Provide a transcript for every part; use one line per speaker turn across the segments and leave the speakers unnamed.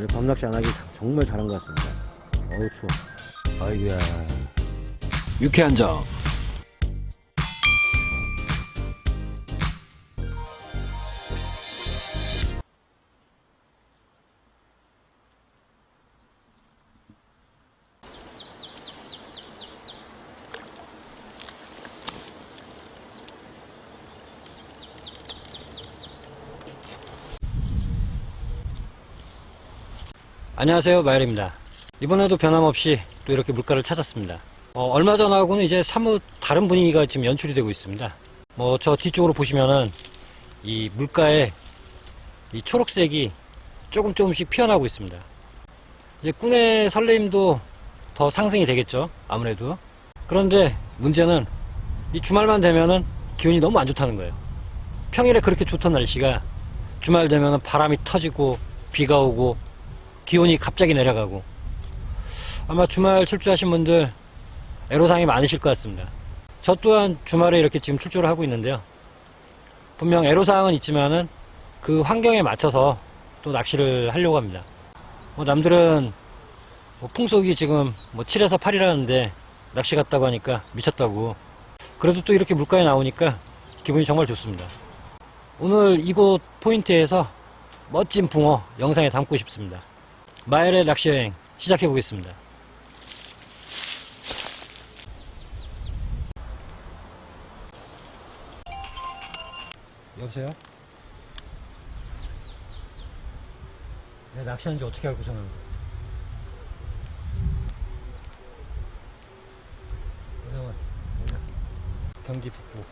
오늘 밤낚시 안 하기 정말 잘한 것 같습니다. 어우 추워. 아이고야.
유쾌한 점.
안녕하세요 마열입니다. 이번에도 변함없이 또 이렇게 물가를 찾았습니다. 어, 얼마 전하고는 이제 사뭇 다른 분위기가 지금 연출이 되고 있습니다. 뭐 저 뒤쪽으로 보시면은 이 물가에 이 초록색이 조금 조금씩 피어나고 있습니다. 이제 꾼의 설레임도 더 상승이 되겠죠 아무래도. 그런데 문제는 이 주말만 되면은 기온이 너무 안 좋다는 거예요. 평일에 그렇게 좋던 날씨가 주말 되면은 바람이 터지고 비가 오고 기온이 갑자기 내려가고 아마 주말 출조하신 분들 애로사항이 많으실 것 같습니다. 저 또한 주말에 이렇게 지금 출조를 하고 있는데요. 분명 애로사항은 있지만은 그 환경에 맞춰서 또 낚시를 하려고 합니다. 뭐 남들은 뭐 풍속이 지금 뭐 7에서 8이라는데 낚시 갔다고 하니까 미쳤다고. 그래도 또 이렇게 물가에 나오니까 기분이 정말 좋습니다. 오늘 이곳 포인트에서 멋진 붕어 영상에 담고 싶습니다. 마엘의 낚시 여행 시작해 보겠습니다. 여보세요? 내 낚시하는지 어떻게 알고 전화 왜냐면 경기 북부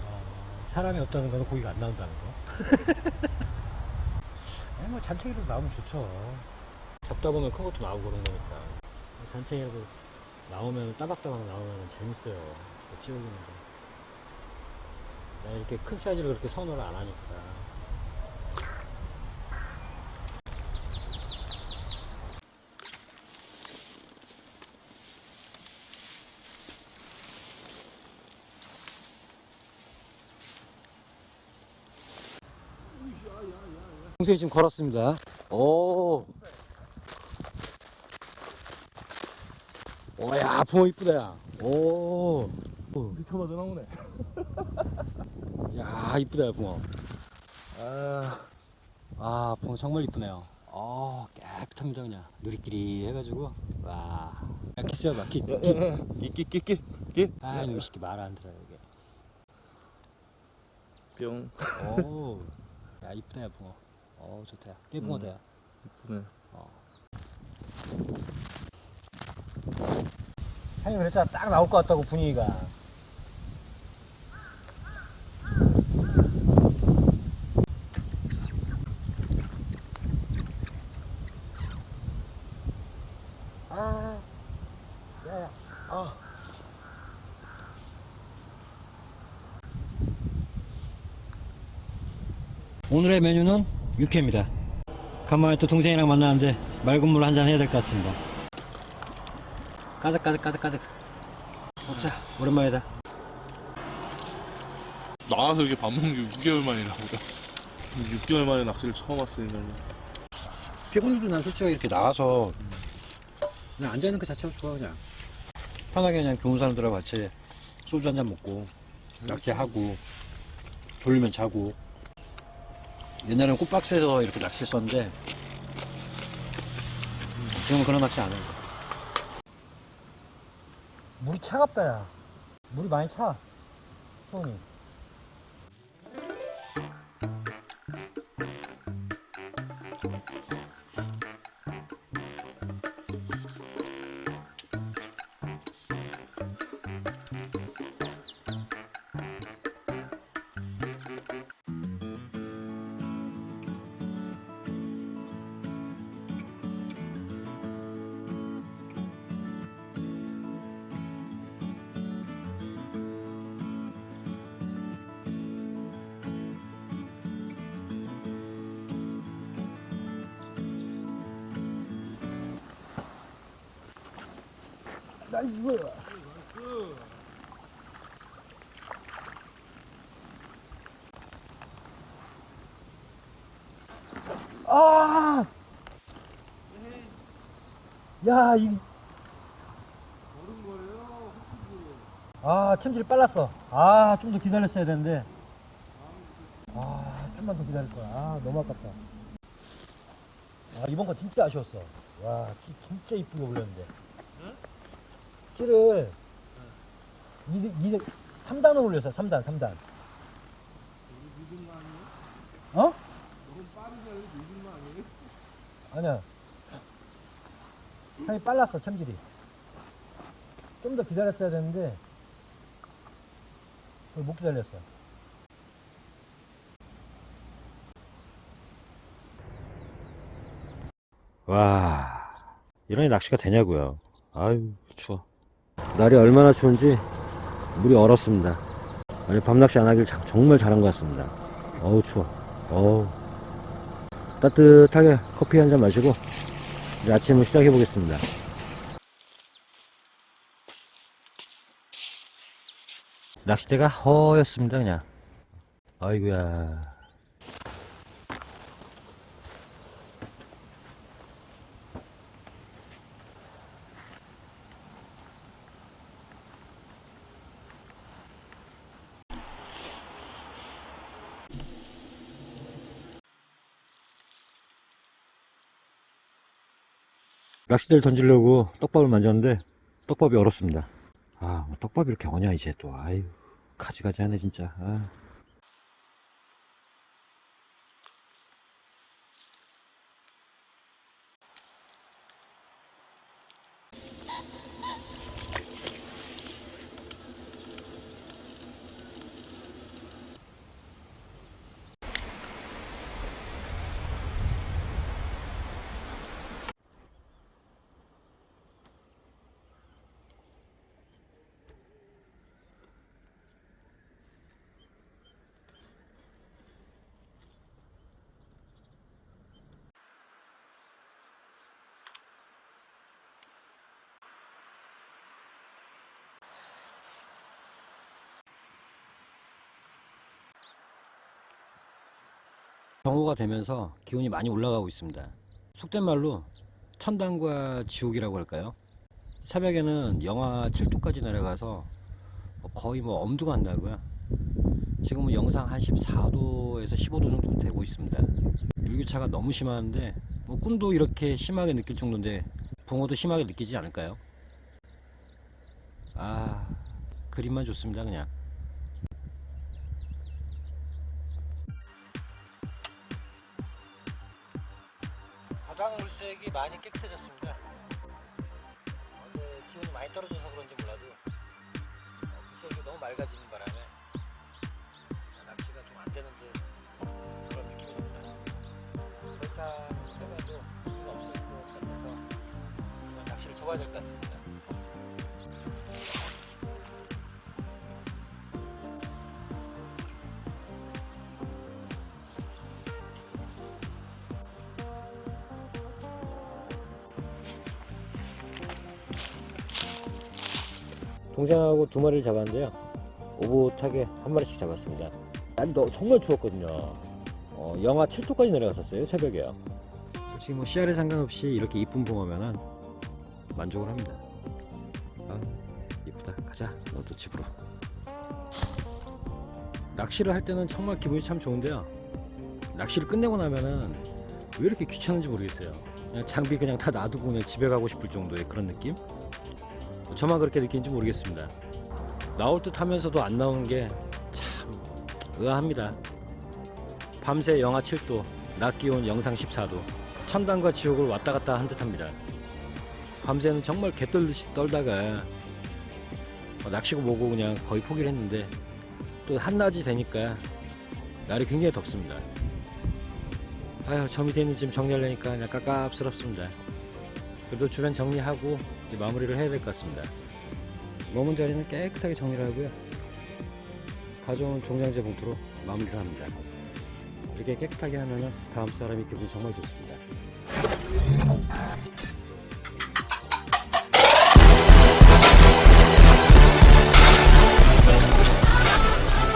어, 사람이 없다는 거는 고기가 안 나온다는 거 뭐 잔챙이로 나오면 좋죠. 잡다 보면 큰 것도 나오고 그런 거니까. 잔챙이라도 나오면 따박따박 나오면 재밌어요. 내가 이렇게 큰 사이즈로 그렇게 선호를 안 하니까. 동생이 지금 걸었습니다. 오. 오, 야, 붕어 이쁘다, 야. 오.
미터마다 나오네.
야, 이쁘다, 야, 붕어.
아,
아, 붕어 정말 이쁘네요. 어, 깨끗합니다, 그냥. 누리끼리 해가지고. 와. 야, 키스해봐, 키. 키.
끼끼 끼끼 끼.
아, 이놈 새끼 말안 들어요, 이게.
뿅.
오. 야, 이쁘다, 야, 붕어. 어, 좋다, 야. 깨붕어다, 야.
이쁘네.
형이 그랬잖아. 딱 나올 것 같다고, 분위기가. 아, 야, 야, 아. 오늘의 메뉴는 육회입니다. 간만에 또 동생이랑 만나는데 맑은 물 한잔 해야 될 것 같습니다. 가득 가득 가득 가득 먹자 오랜만이다
나와서 이렇게 밥 먹는 게 6개월 만이라 보다. 6개월 만에 낚시를 처음 왔으니까.
피곤해도 난 솔직히 이렇게 나와서 그냥 앉아있는 그 자체가 좋아 그냥 편하게 그냥 좋은 사람들하고 같이 소주 한 잔 먹고 낚시하고 졸리면 자고 옛날에는 꽃박스에서 이렇게 낚시했었는데 지금은 그런 낚시 안 해요. 물이 차갑다 야. 물이 많이 차 손이 아이고. 아! 야, 이. 아, 챔질이 빨랐어. 아, 좀 더 기다렸어야 되는데. 아, 좀만 더 기다릴 거야. 아, 너무 아깝다. 아, 이번 거 진짜 아쉬웠어. 와, 진짜 이쁘게 올렸는데. 응? 찌를 2, 2, 3단으로 올렸어, 3단, 3단. 어? 아니야. 형이 빨랐어, 챔질이. 좀 더 기다렸어야 되는데, 그걸 못 기다렸어.
와, 이러니 낚시가 되냐고요. 아유, 추워. 날이 얼마나 추운지 물이 얼었습니다. 아니, 밤낚시 안 하길 참- 정말 잘한 것 같습니다. 어우, 추워. 어우. 따뜻하게 커피 한 잔 마시고 이제 아침을 시작해 보겠습니다. 낚싯대가 허였습니다, 그냥. 아이고야. 낚싯대를 던지려고 떡밥을 만졌는데 떡밥이 얼었습니다. 아, 뭐 떡밥이 이렇게 어냐 이제 또. 아유, 가지가지 하네 진짜. 아. 정오가 되면서 기온이 많이 올라가고 있습니다. 속된 말로 천당과 지옥이라고 할까요? 새벽에는 영하 7도까지 내려가서 뭐 거의 뭐 엄두가 안 나고요. 지금은 영상 한 14도에서 15도 정도 되고 있습니다. 일교차가 너무 심한데 뭐 꾼도 이렇게 심하게 느낄 정도인데 붕어도 심하게 느끼지 않을까요? 아 그림만 좋습니다 그냥.
물색이 많이 깨끗해졌습니다. 어제 기온이 많이 떨어져서 그런지 몰라도 물색이 너무 맑아지는 바람에 낚시가 좀 안 되는 듯 그런 느낌이 듭니다. 더 이상 해봐도 의미가 없을 것 같아서 낚시를 접어야 될 것 같습니다. 동생하고 두 마리를 잡았는데요. 오붓하게 한 마리씩 잡았습니다. 너, 정말 추웠거든요. 어, 영하 7도까지 내려갔었어요, 새벽에요. 지금 뭐 씨알에 상관없이 이렇게 이쁜 붕어면은 만족을 합니다. 아, 이쁘다. 가자, 너도 집으로. 낚시를 할 때는 정말 기분이 참 좋은데요. 낚시를 끝내고 나면은 왜 이렇게 귀찮은지 모르겠어요. 그냥 장비 그냥 다 놔두고 그냥 집에 가고 싶을 정도의 그런 느낌? 저만 그렇게 느끼는지 모르겠습니다. 나올 듯 하면서도 안 나오는 게 참 의아합니다. 밤새 영하 7도, 낮 기온 영상 14도, 천당과 지옥을 왔다 갔다 한 듯 합니다. 밤새는 정말 개떨듯이 떨다가 어, 낚시고 뭐고 그냥 거의 포기를 했는데 또 한낮이 되니까 날이 굉장히 덥습니다. 아휴 저 밑에 있는 짐 정리하려니까 그냥 깝깝스럽습니다. 그래도 주변 정리하고 이제 마무리를 해야 될 것 같습니다. 머문 자리는 깨끗하게 정리를 하고요. 가져온 종량제 봉투로 마무리를 합니다. 이렇게 깨끗하게 하면 다음 사람이 기분이 정말 좋습니다.